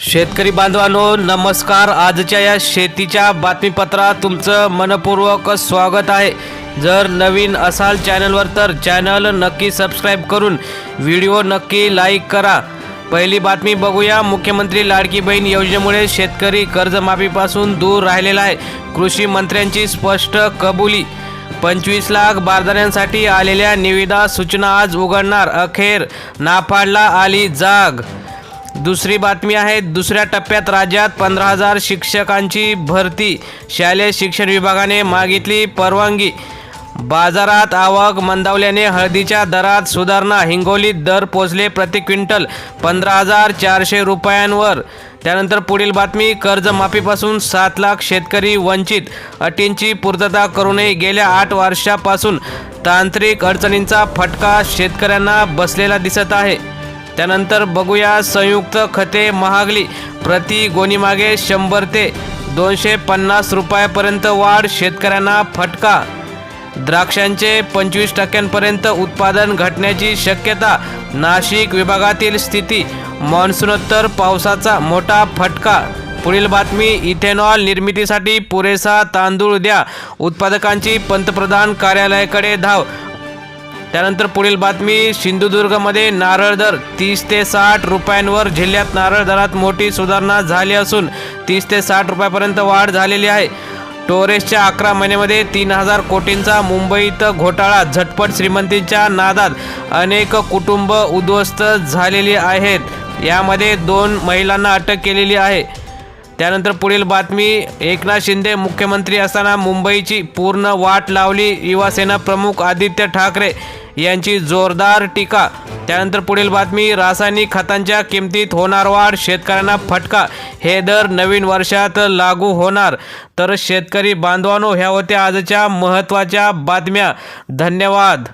शेतकरी बांधवांनो नमस्कार. आजच्या या शेतीच्या बातमीपत्रात तुमचं मनपूर्वक स्वागत आहे. जर नवीन असाल चॅनलवर तर चॅनल नक्की सबस्क्राईब करून व्हिडिओ नक्की लाईक करा. पहिली बातमी बघूया. मुख्यमंत्री लाडकी बहीण योजनेमुळे शेतकरी कर्जमाफीपासून दूर राहिलेला आहे. कृषी मंत्र्यांची स्पष्ट कबुली. पंचवीस लाख बारदाण्यांसाठी आलेल्या निविदा सूचना आज उघडणार. अखेर नाफाडला आली जाग. दुसरी बातमी आहे दुसऱ्या टप्प्यात राज्यात पंधरा हजार शिक्षकांची भरती. शालेय शिक्षण विभागाने मागितली परवानगी. बाजारात आवक मंदावल्याने हळदीच्या दरात सुधारणा हिंगोलीत दर पोचले प्रति क्विंटल पंधरा हजार चारशे रुपयांवर. त्यानंतर पुढील बातमी कर्जमाफीपासून सात लाख शेतकरी वंचित. अटींची पूर्तता करूनही गेल्या आठ वर्षापासून तांत्रिक अडचणींचा फटका शेतकऱ्यांना बसलेला दिसत आहे. त्यानंतर बघूया संयुक्त खते महागली. प्रति गोणीमागे शंभर ते दोनशे पन्नास रुपयापर्यंत वाढ शेतकऱ्यांना फटका. द्राक्षांचे पंचवीस टक्क्यांपर्यंत उत्पादन घटण्याची शक्यता. नाशिक विभागातील स्थिती मान्सूनोत्तर पावसाचा मोठा फटका. पुढील बातमी इथेनॉल निर्मितीसाठी पुरेसा तांदूळ द्या. उत्पादकांची पंतप्रधान कार्यालयाकडे धाव. त्यानंतर पुढील बातमी सिंधुदुर्गमध्ये नारळ दर तीस ते साठ रुपयांवर जिल्ह्यात नारळ दरात मोठी सुधारणा झाली असून तीस ते साठ रुपयापर्यंत वाढ झालेली आहे. टोरेसच्या अकरा महिन्यामध्ये तीन हजार कोटींचा मुंबईत घोटाळा झटपट श्रीमंतींच्या नादात अनेक कुटुंब उद्ध्वस्त झालेली आहेत. यामध्ये दोन महिलांना अटक केलेली आहे. त्यानंतर पुढील बातमी एकनाथ शिंदे मुख्यमंत्री असताना मुंबईची पूर्ण वाट लावली. युवासेना प्रमुख आदित्य ठाकरे यांची जोरदार टीका. त्यानंतर पुढील बातमी रासायनिक खतांच्या किमतीत होणार वाढ शेतकऱ्यांना फटका. हे दर नवीन वर्षात लागू होणार. तर शेतकरी बांधवांनो ह्या होत्या आजच्या महत्त्वाच्या बातम्या. धन्यवाद.